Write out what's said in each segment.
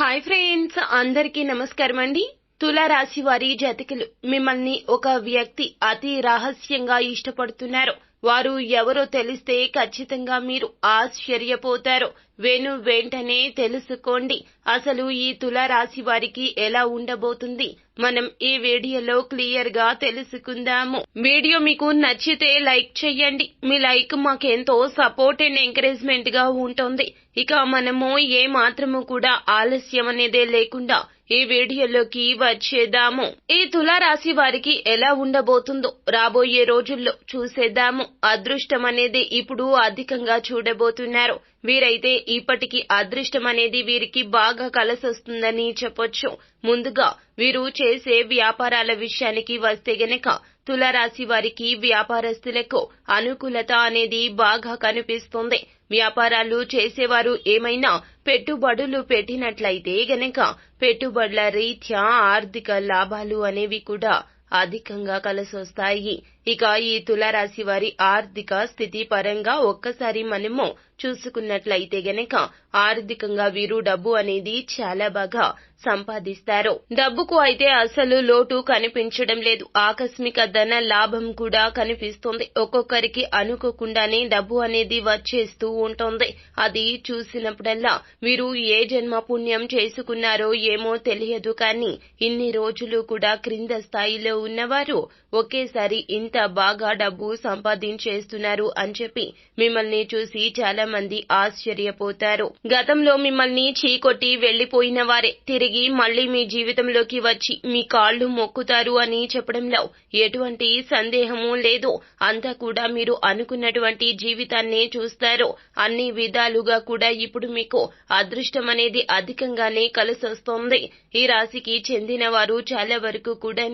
Hi friends అందరికీ నమస్కారం అండి. తులారాశి వారి జాతికలు మిమ్మల్ని ఒక వ్యక్తి అతి రహస్యంగా ఇష్టపడుతున్నారు. వారు ఎవరో తెలిస్తే ఖచ్చితంగా మీరు ఆశ్చర్యపోతారు. వెను వెంటనే తెలుసుకోండి. అసలు ఈ తులారాశి వారికి ఎలా ఉండబోతుంది? మనం ఈ వీడియోలో క్లియర్గా తెలుసుకుందాము. వీడియో మీకు నచ్చితే లైక్ చేయండి. మీ లైక్ మాకెంతో సపోర్ట్ అండ్ ఎంకరేజ్మెంట్గా ఉంటుంది. ఇక మనము ఏ మాత్రము కూడా ఆలస్యం అనేదే లేకుండా ఈ వీడియోలోకి వచ్చేద్దాము. ఈ తులారాశి వారికి ఎలా ఉండబోతుందో రాబోయే రోజుల్లో చూసేద్దాము. అదృష్టం అనేది ఇప్పుడు అధికంగా చూడబోతున్నారు. వీరైతే ఇప్పటికి అదృష్టం అనేది వీరికి బాగా కలసొస్తుందని చెప్పొచ్చు. ముందుగా వీరు చేసే వ్యాపారాల విషయానికి వస్తే గనక తులారాశి వారికి వ్యాపారస్తులకు అనుకూలత అనేది బాగా కనిపిస్తుంది. వ్యాపారాలు చేసేవారు ఏమైనా పెట్టుబడులు పెట్టినట్లయితే గనక పెట్టుబడుల రీత్యా ఆర్థిక లాభాలు అనేవి కూడా అధికంగా కలసొస్తాయి. ఇక ఈ తులారాశి వారి ఆర్థిక స్థితి పరంగా ఒక్కసారి మనము చూసుకున్నట్లయితే గనక ఆర్థికంగా వీరు డబ్బు అనేది చాలా బాగా సంపాదిస్తారు. డబ్బుకు అయితే అసలు లోటు కనిపించడం లేదు. ఆకస్మిక ధన లాభం కూడా కనిపిస్తుంది. ఒక్కొక్కరికి అనుకోకుండానే డబ్బు అనేది వచ్చేస్తూ ఉంటుంది. అది చూసినప్పుడల్లా వీరు ఏ జన్మ పుణ్యం చేసుకున్నారో ఏమో తెలియదు కానీ ఇన్ని రోజులు కూడా క్రింద స్థాయిలో ఉన్నవారు ఒకేసారి ఇంత బాగా డబ్బు సంపాదించేస్తున్నారు అని చెప్పి మిమ్మల్ని చూసి చాలా మంది ఆశ్చర్యపోతారు. గతంలో మిమ్మల్ని చీకొట్టి వెళ్ళిపోయిన వారే తిరిగి మళ్ళీ మీ జీవితంలోకి వచ్చి మీ కాళ్ళు మొక్కుతారు అని చెప్పడంలో ఎటువంటి సందేహము లేదు. అంతా కూడా మీరు అనుకున్నటువంటి జీవితాన్నే చూస్తారు. అన్ని విధాలుగా కూడా ఇప్పుడు మీకు అదృష్టం అనేది అధికంగానే కలిసొస్తోంది. ఈ రాశికి చెందిన వారు చాలా వరకు కూడా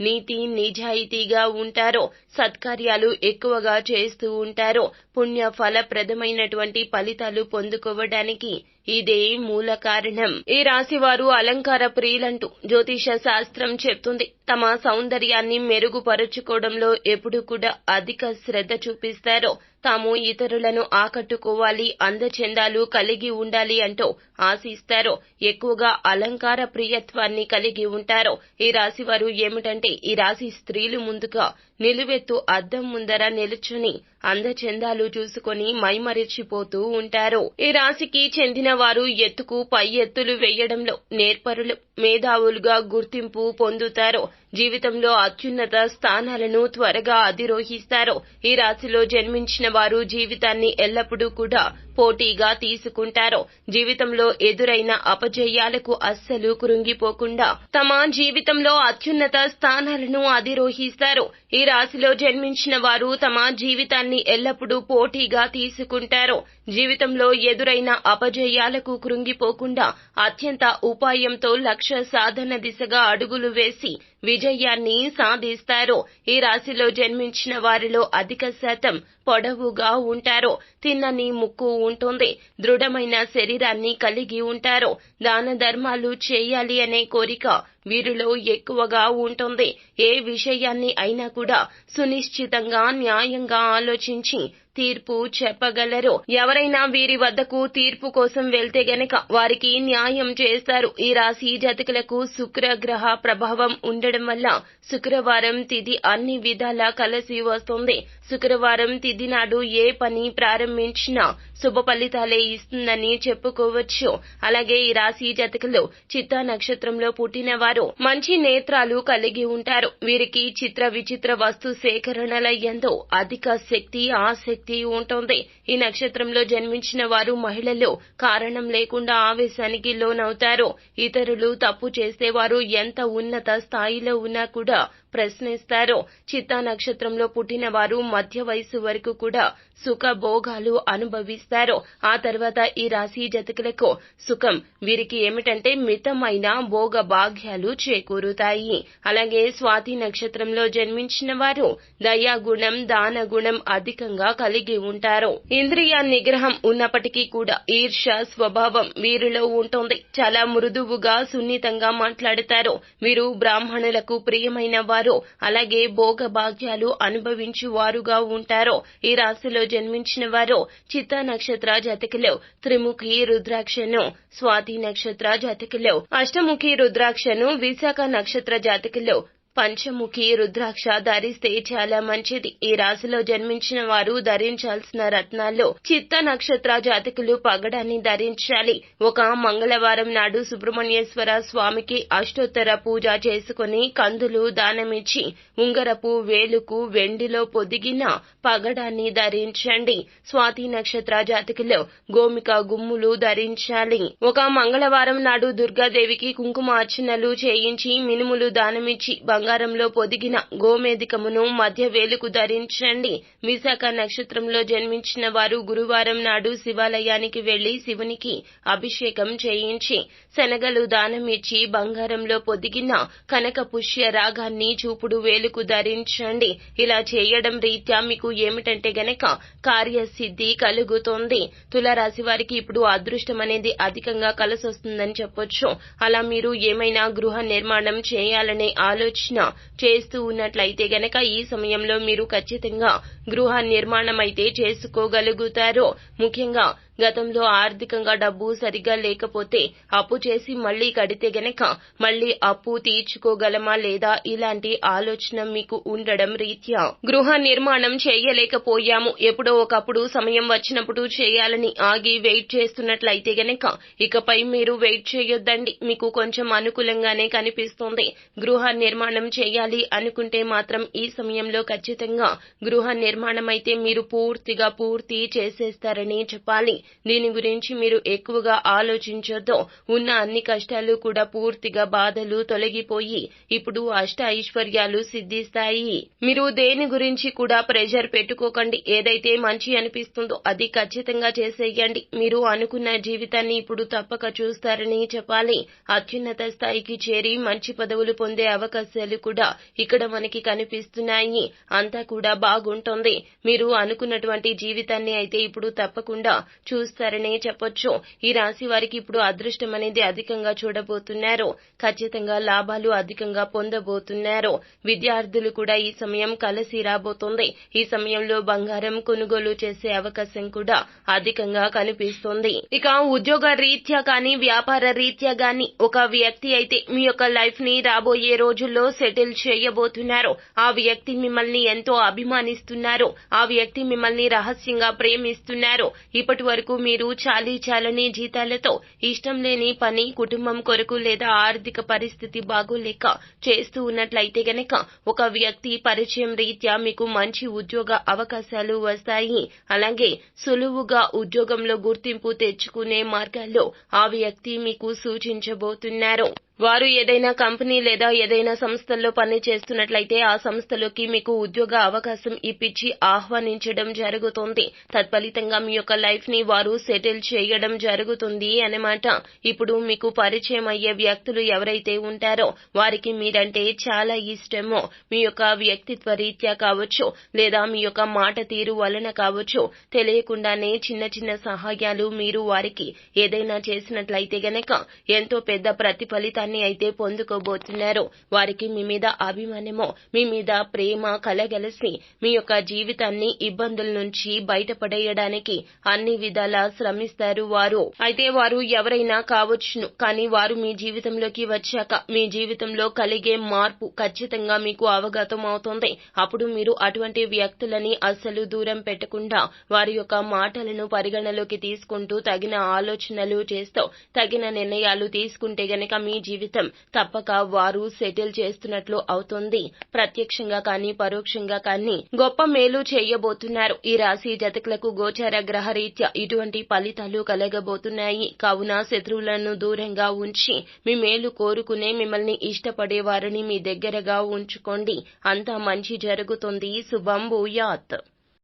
నీతి నిజాయితీగా ఉంటారు. సత్కార్యాలు ఎక్కువగా చేస్తూ ఉంటారు. పుణ్య ఫలప్రదమైనటువంటి ఫలితాలు పొందుకోవడానికి ఇదే మూల కారణం. ఈ రాశి వారు అలంకార ప్రియులంటూ జ్యోతిష శాస్త్రం చెప్తుంది. తమ సౌందర్యాన్ని మెరుగుపరుచుకోవడంలో ఎప్పుడు కూడా అధిక శ్రద్ధ చూపిస్తారో. తాము ఇతరులను ఆకట్టుకోవాలి అందచందాలు కలిగి ఉండాలి అంటూ ఆశిస్తారో. ఎక్కువగా అలంకార ప్రియత్వాన్ని కలిగి ఉంటారో. ఈ రాశి వారు ఏమిటంటే ఈ రాశి స్త్రీలు ముందుగా నిలువెత్తు అద్దం ముందర నిలుచుని అందచందాలు చూసుకొని మైమరిచిపోతూ ఉంటారు. ఈ రాశికి చెందిన వారు ఎత్తుకు పై ఎత్తులు వేయడంలో నేర్పరులు మేధావులుగా గుర్తింపు పొందుతారు జీవితంలో అత్యున్నత స్థానాలను త్వరగా అధిరోహిస్తారు. ఈ రాశిలో జన్మించిన వారు జీవితాన్ని ఎల్లప్పుడూ కూడా పోటీగా తీసుకుంటారు. జీవితంలో ఎదురైన అపజయాలకు అస్సలు కృంగిపోకుండా తమ జీవితంలో అత్యున్నత స్థానాలను అధిరోహిస్తారు. ఈ రాశిలో జన్మించిన వారు తమ జీవితాన్ని ఎల్లప్పుడూ పోటీగా తీసుకుంటారు. జీవితంలో ఎదురైన అపజయాలకు కృంగిపోకుండా అత్యంత ఉపాయంతో లక్ష్య సాధన దిశగా అడుగులు వేసి విజయాన్ని సాధిస్తారు. ఈ రాశిలో జన్మించిన వారిలో అధిక శాతం పొడవుగా ఉంటారు. తిన్నని ముక్కు ఉంటుంది. దృఢమైన శరీరాన్ని కలిగి ఉంటారు. దాన ధర్మాలు చేయాలి అనే కోరిక వీరిలో ఎక్కువగా ఉంటుంది. ఏ విషయాన్ని అయినా కూడా సునిశ్చితంగా న్యాయంగా ఆలోచించి తీర్పు చెప్పగలరు. ఎవరైనా వీరి వద్దకు తీర్పు కోసం వెళ్తే గనక వారికి న్యాయం చేస్తారు. ఈ రాశి జాతకులకు శుక్రగ్రహ ప్రభావం ఉండడం వల్ల శుక్రవారం తిది అన్ని విధాలా కలిసి వస్తుంది. శుక్రవారం తిది నాడు ఏ పని ప్రారంభించినా శుభ ఫలితాలే ఇస్తుందని చెప్పుకోవచ్చు. అలాగే ఈ రాశి జాతకులు చిత్తా నక్షత్రంలో పుట్టిన వారు మంచి నేత్రాలు కలిగి ఉంటారు. వీరికి చిత్ర విచిత్ర వస్తు సేకరణల ఎంతో అధిక శక్తి ఆసక్తి ఉంటుంది. ఈ నక్షత్రంలో జన్మించిన వారు మహిళలు కారణం లేకుండా ఆవేశానికి లోనవుతారు. ఇతరులు తప్పు చేసేవారు ఎంత ఉన్నత స్థాయిలో ఉన్నా కూడా ప్రశ్నిస్తారు. చిత్తా నక్షత్రంలో పుట్టిన వారు మధ్య వయసు వరకు కూడా సుఖ భోగాలు అనుభవిస్తారు. ఆ తర్వాత ఈ రాశి జతకులకు సుఖం. వీరికి ఏమిటంటే మితమైన భోగ భాగ్యాలు చేకూరుతాయి. అలాగే స్వాతి నక్షత్రంలో జన్మించిన వారు దయాగుణం దాన గుణం అధికంగా కలిగి ఉంటారు. ఇంద్రియ నిగ్రహం ఉన్నప్పటికీ కూడా ఈర్ష స్వభావం వీరిలో ఉంటుంది. చాలా మృదువుగా సున్నితంగా మాట్లాడతారు. వీరు బ్రాహ్మణులకు ప్రియమైన వారు. వారు అలాగే భోగ భాగ్యాలు అనుభవించు వారుగా ఉంటారు. ఈ రాశిలో జన్మించిన వారు చిత్త నక్షత్ర జాతకులు త్రిముఖి రుద్రాక్షను స్వాతి నక్షత్ర జాతకులు అష్టముఖి రుద్రాక్షను విశాఖ నక్షత్ర జాతకులు పంచముఖి రుద్రాక్ష ధరిస్తే చాలా మంచిది. ఈ రాశిలో జన్మించిన వారు ధరించాల్సిన రత్నాల్లో చిత్త నక్షత్ర జాతకులు పగడాన్ని ధరించాలి. ఒక మంగళవారం నాడు సుబ్రహ్మణ్యేశ్వర స్వామికి అష్టోత్తర పూజ చేసుకుని కందులు దానమిచ్చి ఉంగరపు వేలుకు వెండిలో పొదిగిన పగడాన్ని ధరించండి. స్వాతి నక్షత్ర జాతకులు గోమిక గుమ్ములు ధరించాలి. ఒక మంగళవారం నాడు దుర్గాదేవికి కుంకుమార్చనలు చేయించి మినుములు దానమిచ్చి బంగారంలో పొదిగిన గోమేధికమును మధ్య వేలుకు ధరించండి. విశాఖ నక్షత్రంలో జన్మించిన వారు గురువారం నాడు శివాలయానికి వెళ్ళి శివునికి అభిషేకం చేయించి శనగలు దానమిచ్చి బంగారంలో పొదిగిన కనక పుష్య రాగాన్ని చూపుడు వేలుకు ధరించండి. ఇలా చేయడం రీత్యా మీకు ఏమిటంటే గనక కార్యసిద్ధి కలుగుతోంది. తులారాశి వారికి ఇప్పుడు అదృష్టం అనేది అధికంగా కలిసొస్తుందని చెప్పొచ్చు. అలా మీరు ఏమైనా గృహ నిర్మాణం చేయాలనే ఆలోచన చేస్తూ ఉన్నట్లయితే గనక ఈ సమయంలో మీరు ఖచ్చితంగా గృహ నిర్మాణమైతే అయితే ముఖ్యంగా గతంలో ఆర్థికంగా డబ్బు సరిగా లేకపోతే అప్పు చేసి మళ్ళీ కడితే గనక మళ్ళీ అప్పు తీర్చుకోగలమా లేదా ఇలాంటి ఆలోచన మీకు ఉండడం రీత్యా? గృహ నిర్మాణం చేయలేకపోయాము. ఎప్పుడో ఒకప్పుడు సమయం వచ్చినప్పుడు చేయాలని ఆగి వెయిట్ చేస్తున్నట్లయితే గనక ఇకపై మీరు వెయిట్ చేయొద్దండి. మీకు కొంచెం అనుకూలంగానే కనిపిస్తోంది. గృహ నిర్మాణం చేయాలి అనుకుంటే మాత్రం ఈ సమయంలో ఖచ్చితంగా గృహ నిర్మాణం అయితే మీరు పూర్తిగా పూర్తి చేసేస్తారని చెప్పాలి. దీని గురించి మీరు ఎక్కువగా ఆలోచించొద్దు. ఉన్న అన్ని కష్టాలు కూడా పూర్తిగా బాధలు తొలగిపోయి ఇప్పుడు అష్ట ఐశ్వర్యాలు సిద్ధిస్తాయి. మీరు దేని గురించి కూడా ప్రెషర్ పెట్టుకోకండి. ఏదైతే మంచి అనిపిస్తుందో అది ఖచ్చితంగా చేసేయండి. మీరు అనుకున్న జీవితాన్ని ఇప్పుడు తప్పక చూస్తారని చెప్పాలి. అత్యున్నత స్థాయికి చేరి మంచి పదవులు పొందే అవకాశాలు కూడా ఇక్కడ మనకి కనిపిస్తున్నాయి. అంతా కూడా బాగుంటుంది. మీరు అనుకున్నటువంటి జీవితాన్ని అయితే ఇప్పుడు తప్పకుండా చూస్తారనే చెప్పొచ్చు. ఈ రాశి వారికి ఇప్పుడు అదృష్టం అనేది అధికంగా చూడబోతున్నారు. ఖచ్చితంగా లాభాలు అధికంగా పొందబోతున్నారు. విద్యార్థులు కూడా ఈ సమయం కలిసి రాబోతుంది. ఈ సమయంలో బంగారం కొనుగోలు చేసే అవకాశం కూడా అధికంగా కనిపిస్తుంది. ఇక ఉద్యోగ రీత్యా కానీ వ్యాపార రీత్యా గాని ఒక వ్యక్తి అయితే మీ యొక్క లైఫ్ని రాబోయే రోజుల్లో సెటిల్ చేయబోతున్నారు. ఆ వ్యక్తి మిమ్మల్ని ఎంతో అభిమానిస్తున్నారు. ఆ వ్యక్తి మిమ్మల్ని రహస్యంగా ప్రేమిస్తున్నారు. ఇప్పటి వరకు మీరు చాలీ చాలని జీతాలతో ఇష్టం లేని పని కుటుంబం కొరకు లేదా ఆర్థిక పరిస్థితి బాగోలేక చేస్తూ ఉన్నట్లయితే గనక ఒక వ్యక్తి పరిచయం రీత్యా మీకు మంచి ఉద్యోగ అవకాశాలు వస్తాయి. అలాగే సులువుగా ఉద్యోగంలో గుర్తింపు తెచ్చుకునే మార్గాల్లో ఆ వ్యక్తి మీకు సూచించబోతున్నారు. వారు ఏదైనా కంపెనీ లేదా ఏదైనా సంస్థల్లో పని చేస్తున్నట్లయితే ఆ సంస్థలోకి మీకు ఉద్యోగ అవకాశం ఇప్పించి ఆహ్వానించడం జరుగుతుంది. తత్ఫలితంగా మీ యొక్క లైఫ్ని వారు సెటిల్ చేయడం జరుగుతుంది అన్నమాట. ఇప్పుడు మీకు పరిచయం అయ్యే వ్యక్తులు ఎవరైతే ఉంటారో వారికి మీరంటే చాలా ఇష్టమో. మీ యొక్క వ్యక్తిత్వ రీత్యా కావచ్చు లేదా మీ యొక్క మాట తీరు వలన కావచ్చు తెలియకుండానే చిన్న చిన్న సహాయాలు మీరు వారికి ఏదైనా చేసినట్లయితే గనక ఎంతో పెద్ద ప్రతిఫలితాన్ని అయితే పొందుకోబోతున్నారు. వారికి మీ మీద అభిమానమో మీ మీద ప్రేమ కలగలిసి మీ యొక్క జీవితాన్ని ఇబ్బందుల నుంచి బయటపడేయడానికి అన్ని విధాలా శ్రమిస్తారు వారు. అయితే వారు ఎవరైనా కావచ్చును కానీ వారు మీ జీవితంలోకి వచ్చాక మీ జీవితంలో కలిగే మార్పు ఖచ్చితంగా మీకు అవగతం అవుతుంది. అప్పుడు మీరు అటువంటి వ్యక్తులని అస్సలు దూరం పెట్టకుండా వారి యొక్క మాటలను పరిగణలోకి తీసుకుంటూ తగిన ఆలోచనలు చేస్తూ తగిన నిర్ణయాలు తీసుకుంటే గనక మీ జీవితం. తప్పక వారు సెటిల్ చేస్తున్నట్లు అవుతుంది. ప్రత్యక్షంగా కానీ పరోక్షంగా కానీ గొప్ప మేలు చేయబోతున్నారు. ఈ రాశి జతకులకు గోచార గ్రహ రీత్యా ఇటువంటి ఫలితాలు కలగబోతున్నాయి. కావున శత్రువులను దూరంగా ఉంచి మీ మేలు కోరుకునే మిమ్మల్ని ఇష్టపడే వారిని మీ దగ్గరగా ఉంచుకోండి. అంతా మంచి జరుగుతుంది. శుభం భూయాత్.